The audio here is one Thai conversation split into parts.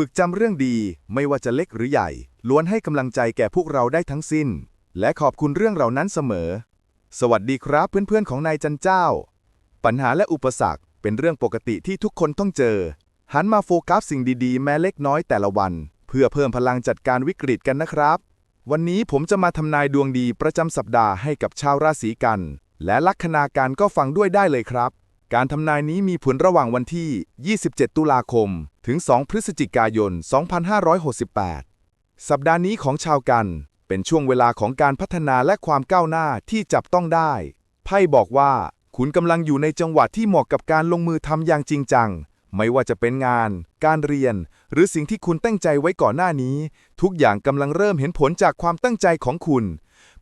ฝึกจำเรื่องดีไม่ว่าจะเล็กหรือใหญ่ ล้วนให้กำลังใจแก่พวกเราได้ทั้งสิ้น และขอบคุณเรื่องเหล่านั้นเสมอ สวัสดีครับเพื่อนๆของนายจันเจ้า ปัญหาและอุปสรรคเป็นเรื่องปกติที่ทุกคนต้องเจอ หันมาโฟกัสสิ่งดีๆ แม้เล็กน้อยแต่ละวัน เพื่อเพิ่มพลังจัดการวิกฤตกันนะครับ วันนี้ผมจะมาทำนายดวงดีประจำสัปดาห์ให้กับชาวราศีกัน และลัคนาการก็ฟังด้วยได้เลยครับ การทำนายนี้มีผลระหว่างวันที่ 27 ตุลาคม ถึง 2 พฤศจิกายน 2568 สัปดาห์นี้ของชาวกัน เป็นช่วงเวลาของการพัฒนาและความก้าวหน้าที่จับต้องได้ ไพ่บอกว่า คุณกำลังอยู่ในจังหวะที่เหมาะกับการลงมือทำอย่างจริงจัง ไม่ว่าจะเป็นงาน การเรียน หรือสิ่งที่คุณตั้งใจไว้ก่อนหน้านี้ ทุกอย่างกำลังเริ่มเห็นผลจากความตั้งใจของคุณ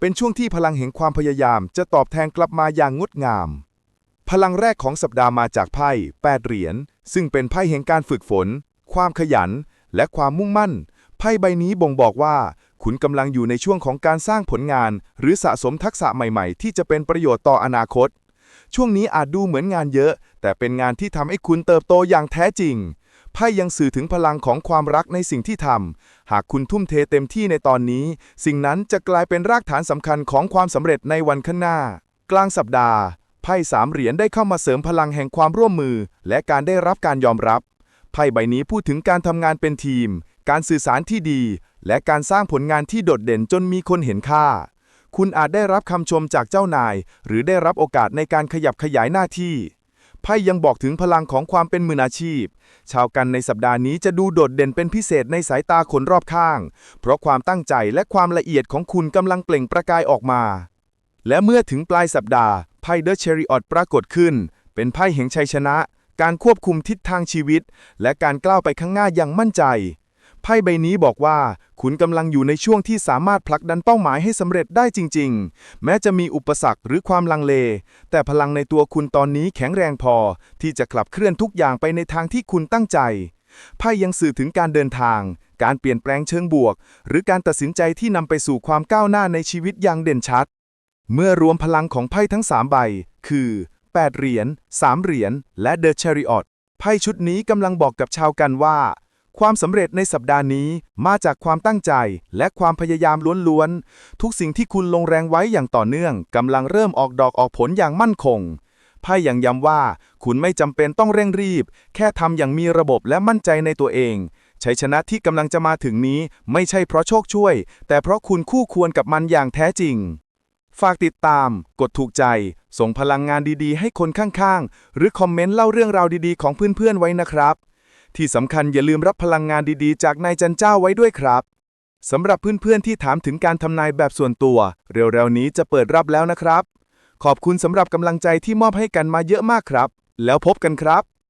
เป็นช่วงที่พลังแห่งความพยายามจะตอบแทนกลับมาอย่างงดงาม พลังแรกของสัปดาห์มาจากไพ่8เหรียญ ซึ่งเป็นไพ่แห่งการฝึกฝน ความขยัน และความมุ่งมั่น ไพ่ใบนี้บ่งบอกว่า คุณกำลังอยู่ในช่วงของการสร้างผลงาน หรือสะสมทักษะใหม่ๆ ที่จะเป็นประโยชน์ต่ออนาคต ช่วงนี้อาจดูเหมือนงานเยอะ แต่เป็นงานที่ทำให้คุณเติบโตอย่างแท้จริง ไพ่ยังสื่อถึงพลังของความรักในสิ่งที่ทำ หากคุณทุ่มเทเต็มที่ในตอนนี้ สิ่งนั้นจะกลายเป็นรากฐานสำคัญของความสำเร็จในวันข้างหน้า กลางสัปดาห์ ไพ่สามเหรียญได้เข้ามาเสริมพลังแห่งความร่วมมือ และการได้รับการยอมรับ ไพ่ใบนี้พูดถึงการทำงานเป็นทีม การสื่อสารที่ดี และการสร้างผลงานที่โดดเด่นจนมีคนเห็นค่า คุณอาจได้รับคำชมจากเจ้านาย หรือได้รับโอกาสในการขยับขยายหน้าที่ไพ่ยังบอกถึงพลังของความเป็นมืออาชีพ ชาวกันในสัปดาห์นี้จะดูโดดเด่นเป็นพิเศษในสายตาคนรอบข้าง เพราะความตั้งใจและความละเอียดของคุณกำลังเปล่งประกายออกมา และเมื่อถึงปลายสัปดาห์ ไพ่เดอะเชริออตปรากฏขึ้น เป็นไพ่แห่งชัยชนะ การควบคุมทิศทางชีวิต และการก้าวไปข้างหน้าอย่างมั่นใจ ไพ่ใบนี้บอกว่า คุณกำลังอยู่ในช่วงที่สามารถผลักดันเป้าหมายให้สำเร็จได้จริง ๆ แม้จะมีอุปสรรคหรือความลังเล แต่พลังในตัวคุณตอนนี้แข็งแรงพอ ที่จะขับเคลื่อนทุกอย่างไปในทางที่คุณตั้งใจไพ่ยังสื่อถึงการเดินทาง การเปลี่ยนแปลงเชิงบวก หรือการตัดสินใจที่นำไปสู่ความก้าวหน้าในชีวิตอย่างเด่นชัด เมื่อรวมพลังของไพ่ทั้ง 3 ใบ คือ 8 เหรียญ 3 เหรียญ และ The Chariot ไพ่ชุดนี้กำลังบอกกับชาวกันว่า ความสำเร็จในสัปดาห์นี้มาจากความตั้งใจและความพยายามล้วนๆ ทุกสิ่งที่คุณลงแรงไว้อย่างต่อเนื่องกำลังเริ่มออกดอกออกผลอย่างมั่นคงไพ่ยังย้ำว่า คุณไม่จำเป็นต้องเร่งรีบ แค่ทำอย่างมีระบบและมั่นใจในตัวเองชัยชนะที่กำลังจะมาถึงนี้ไม่ใช่เพราะโชคช่วย แต่เพราะคุณคู่ควรกับมันอย่างแท้จริง ฝากติดตาม กดถูกใจ ส่งพลังงานดีๆ ให้คนข้างๆ หรือคอมเมนต์เล่าเรื่องราวดีๆ ของเพื่อนๆ ไว้นะครับ ที่สำคัญอย่าลืมรับพลังงานดีๆ จากนายจันเจ้าไว้ด้วยครับ สำหรับเพื่อนๆ ที่ถามถึงการทำนายแบบส่วนตัว เร็วๆ นี้จะเปิดรับแล้วนะครับ ขอบคุณสำหรับกำลังใจที่มอบให้กันมาเยอะมากครับ แล้วพบกันครับ